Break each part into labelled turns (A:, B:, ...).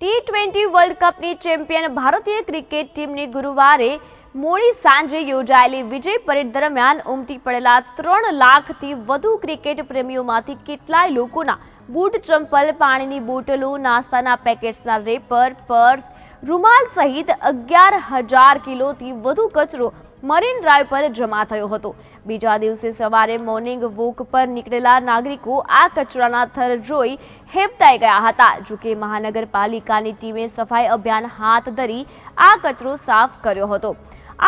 A: T twenty world કપની champion ભારતીય cricket ટીમની ગુરુવારે મોડી સાંજે યોજાયેલી વિજય પરેડ દરમિયાન ઉમટી પડેલા ત્રણ લાખથી વધુ ક્રિકેટ પ્રેમીઓમાંથી કેટલાય લોકોના બૂટ ચંપલ, પાણીની બોટલો, નાસ્તાના પેકેટ્સના રેપર, પર્સ, રૂમાલ સહિત અગિયાર હજાર કિલોથી વધુ કચરો મરીન ડ્રાઈવ પર જમા થયો હતો. બીજા દિવસે સવારે મોર્નિંગ વોક પર નીકળેલા નાગરિકો આ કચરાના થર જોઈ હેબતાઈ ગયા હતા. જોકે મહાનગરપાલિકાની ટીમે સફાઈ અભિયાન હાથ ધરી આ કચરો સાફ કર્યો હતો.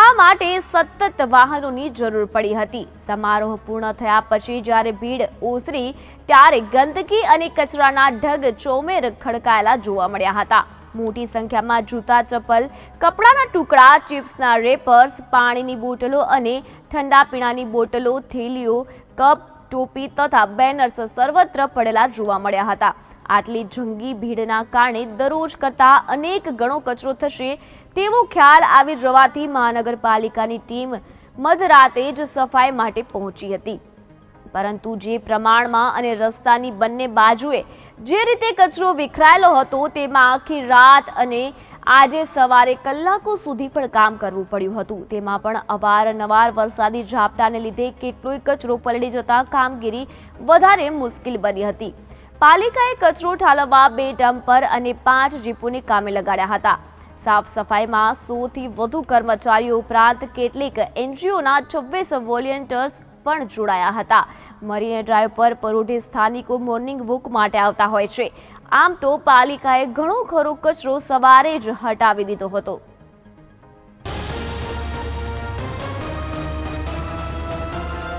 A: આ માટે સતત વાહનોની જરૂર પડી હતી. સમારોહ પૂર્ણ થયા પછી જ્યારે ભીડ ઓસરી, ત્યારે ગંદકી અને કચરાના ઢગ ચોમેર ખડકાયેલા જોવા મળ્યા હતા. મોટી સંખ્યામાં જૂતા, ચપ્પલ, કપડાના ટુકડા, ચિપ્સના રેપર્સ, પાણીની બોટલો અને ઠંડા પીણાની બોટલો, થેલીઓ, કપ, ટોપી તથા બેનર્સ સર્વત્ર પડેલા જોવા મળ્યા હતા. આટલી જંગી ભીડના કારણે દરરોજ કરતા અનેક ગણો કચરો થશે તેવો ખ્યાલ આવી જવાથી મહાનગરપાલિકાની ટીમ મધરાતે જ સફાઈ માટે પહોંચી હતી. પરંતુ જે પ્રમાણમાં અને રસ્તાની બંને બાજુએ જે રીતે કચરો વિખરાયેલો હતો તેમાં આખી રાત અને આજે સવારે કલાકો સુધી પણ કામ કરવું પડ્યું હતું. તેમાં પણ અવારનવાર વરસાદી ઝાપટાને લીધે કેટલોય કચરો પલળી જતા કામગીરી વધારે મુશ્કેલ બની હતી. પાલિકાએ કચરો ઠાલવવા બે ડમ્પર અને પાંચ જીપોને કામે લગાડ્યા હતા. સાફ સફાઈમાં સોથી વધુ કર્મચારીઓ ઉપરાંત કેટલીક એનજીઓના છવ્વીસ વોલિયન્ટર્સ પણ જોડાયા હતા. મરીને ડ્રાઈવ પર પરોઢે સ્થાનિકો મોર્નિંગ વોક માટે આવતા હોય છે. આમ તો પાલિકાએ ઘણો ખરો કચરો સવારે જ હટાવી દીધો હતો.